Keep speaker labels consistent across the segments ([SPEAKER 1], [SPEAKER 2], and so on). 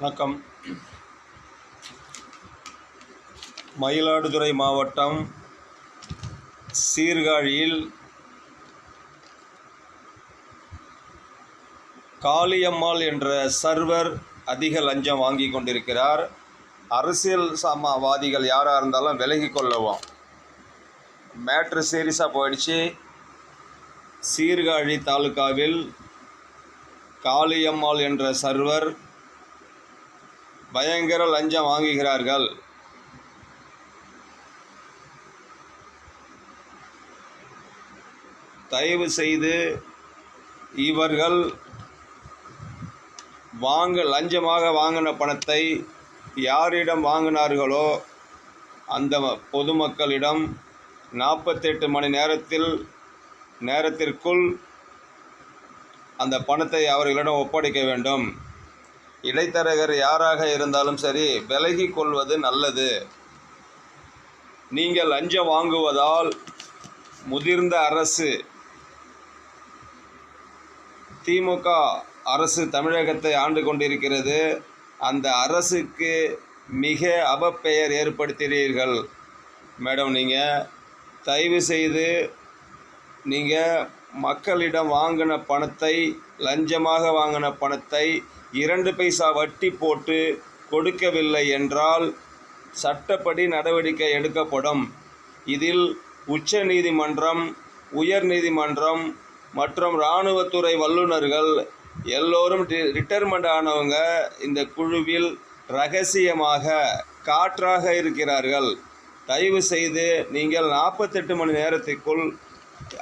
[SPEAKER 1] வணக்கம். மயிலாடுதுறை மாவட்டம் சீர்காழியில் காளியம்மாள் என்ற சர்வர் அதிக லஞ்சம் வாங்கி கொண்டிருக்கிறார். அரசியல் சமவாதிகள் யாராக இருந்தாலும் விலகி கொள்ளவும். மேட்ரு சீரியஸாக போயிடுச்சு. சீர்காழி தாலுகாவில் காளியம்மாள் என்ற சர்வர் பயங்கர லஞ்சம் வாங்குகிறார்கள். தயவு செய்து இவர்கள் வாங்க லஞ்சமாக வாங்கின பணத்தை யாரிடம் வாங்கினார்களோ அந்த பொதுமக்களிடம் நாற்பத்தெட்டு மணி நேரத்தில் நேரத்திற்குள் அந்த பணத்தை அவர்களிடம் ஒப்படைக்க வேண்டும். இடைத்தரகர் யாராக இருந்தாலும் சரி விலகி கொள்வது நல்லது. நீங்கள் லஞ்சம் வாங்குவதால் முதிர்ந்த அரசு திமுக அரசு தமிழகத்தை ஆண்டு கொண்டிருக்கிறது. அந்த அரசுக்கு மிக அவப்பெயர் ஏற்படுத்துகிறீர்கள் மேடம் நீங்கள் தயவு செய்து நீங்கள் மக்களிடம் வாங்கின பணத்தை லஞ்சமாக வாங்கின பணத்தை இரண்டு பைசா வட்டி போட்டு கொடுக்கவில்லை என்றால் சட்டப்படி நடவடிக்கை எடுக்கப்படும். இதில் உச்ச நீதிமன்றம் உயர் நீதிமன்றம் மற்றும் இராணுவத்துறை வல்லுநர்கள் எல்லோரும் ரிட்டைர்மெண்ட் ஆனவங்க இந்த குழுவில் ரகசியமாக காற்றாக இருக்கிறார்கள். தயவு செய்து நீங்கள் நாற்பத்தெட்டு மணி நேரத்திற்குள்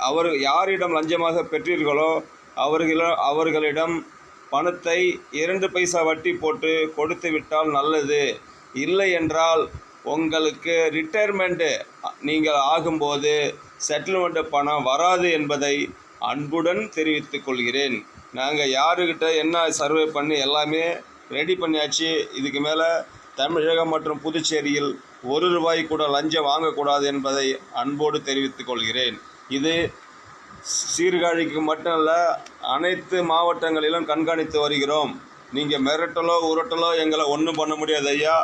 [SPEAKER 1] அவர் யாரிடம் லஞ்சமாக பெற்றீர்களோ அவர்கள அவர்களிடம் பணத்தை இரண்டு பைசா வட்டி போட்டு கொடுத்து விட்டால் நல்லது. இல்லை என்றால் உங்களுக்கு ரிட்டையர்மெண்ட்டு நீங்கள் ஆகும்போது செட்டில்மெண்ட்டு பணம் வராது என்பதை அன்புடன் தெரிவித்துக் கொள்கிறேன். நாங்கள் யாருக்கிட்ட என்ன சர்வே பண்ணி எல்லாமே ரெடி பண்ணியாச்சு. இதுக்கு மேலே தமிழகம் மற்றும் புதுச்சேரியில் ஒரு ரூபாய் கூட லஞ்சம் வாங்கக்கூடாது என்பதை அன்போடு தெரிவித்துக் கொள்கிறேன். இது சீர்காழிக்கு மட்டும் இல்லை அனைத்து மாவட்டங்களிலும் கண்காணித்து வருகிறோம். நீங்கள் மிரட்டலோ உருட்டலோ எங்களை ஒன்றும் பண்ண முடியாது ஐயா.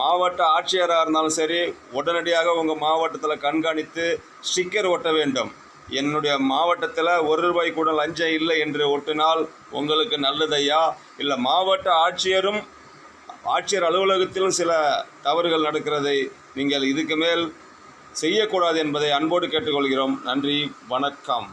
[SPEAKER 1] மாவட்ட ஆட்சியராக இருந்தாலும் சரி உடனடியாக உங்கள் மாவட்டத்தில் கண்காணித்து ஸ்டிக்கர் ஒட்ட வேண்டும். என்னுடைய மாவட்டத்தில் ஒரு ரூபாய் கூட லஞ்சம் இல்லை என்று ஒட்டினால் உங்களுக்கு நல்லது ஐயா. இல்லை மாவட்ட ஆட்சியரும் ஆட்சியர் அலுவலகத்திலும் சில தவறுகள் நடக்கிறதை நீங்கள் இதுக்கு மேல் செய்யக்கூடாது என்பதை அன்போடு கேட்டுக்கொள்கிறோம். நன்றி வணக்கம்.